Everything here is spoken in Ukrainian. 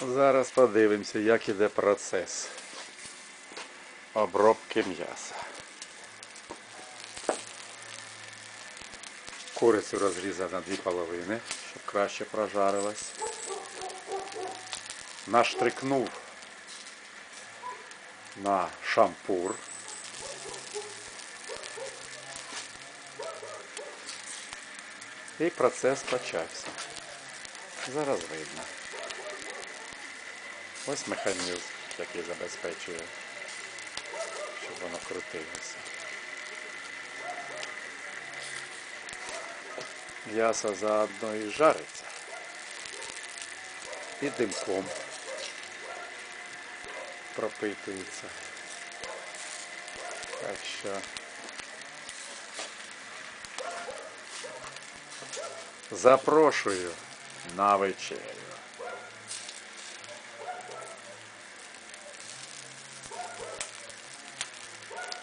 Зараз подивимося, як іде процес обробки м'яса. Курицю розрізав на дві половини, щоб краще прожарилась. Наштрикнув на шампур. І процес почався. Зараз видно. Ось механізм, який забезпечує, щоб воно крутилося. М'ясо заодно і жариться. І димком пропитується. Так що запрошую на вечерю.